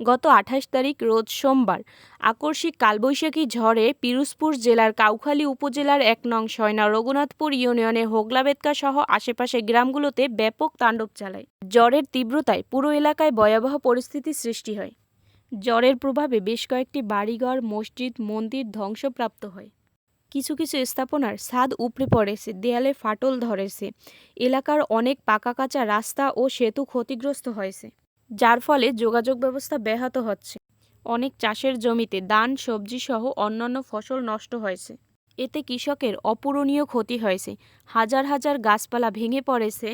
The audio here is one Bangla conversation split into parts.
গত আঠাশ তারিখ রোজ সোমবার। আকস্মিক কালবৈশাখী ঝড়ে পিরোজপুর জেলার কাউখালী উপজেলার এক নং সয়না রঘুনাথপুর ইউনিয়নে হোগলাবেতকা সহ আশেপাশের গ্রামগুলোতে ব্যাপক তাণ্ডব চালায়। জ্বরের তীব্রতায় পুরো এলাকায় ভয়াবহ পরিস্থিতি সৃষ্টি হয়। জ্বরের প্রভাবে বেশ কয়েকটি বাড়িঘর, মসজিদ, মন্দির ধ্বংসপ্রাপ্ত হয়। কিছু কিছু স্থাপনার ছাদ উপড়ে পড়েছে, দেয়ালে ফাটল ধরেছে। এলাকার অনেক পাকা কাঁচা রাস্তা ও সেতু ক্ষতিগ্রস্ত হয়েছে। যার ফলে যোগাযোগ ব্যবস্থা ব্যাহত হচ্ছে। অনেক চাষের জমিতে ধান, সবজি সহ অন্যান্য ফসল নষ্ট হয়েছে। এতে কৃষকের অপূরণীয় ক্ষতি হয়েছে। হাজার হাজার গাছপালা ভেঙে পড়েছে,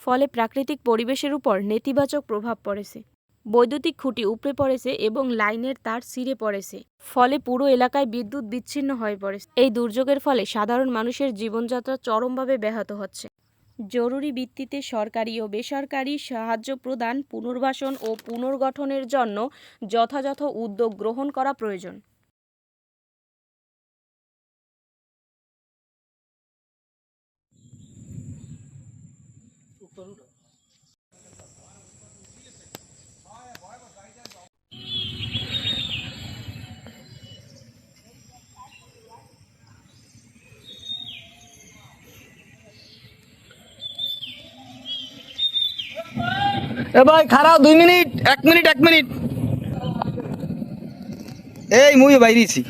ফলে প্রাকৃতিক পরিবেশের উপর নেতিবাচক প্রভাব পড়েছে। বৈদ্যুতিক খুঁটি উপড়ে পড়েছে এবং লাইনের তার ছিঁড়ে পড়েছে, ফলে পুরো এলাকায় বিদ্যুৎ বিচ্ছিন্ন হয়ে পড়েছে। এই দুর্যোগের ফলে সাধারণ মানুষের জীবনযাত্রা চরমভাবে ব্যাহত হচ্ছে। জরুরি ভিত্তিতে সরকারি ও বেসরকারি সাহায্য প্রদান, পুনর্বাসন ও পুনর্গঠনের জন্য যথাযথ উদ্যোগ গ্রহণ করা প্রয়োজন। এ ভাই খারাপ দুই মিনিট এক মিনিট এক মিনিট। এই মুই বাইরেছি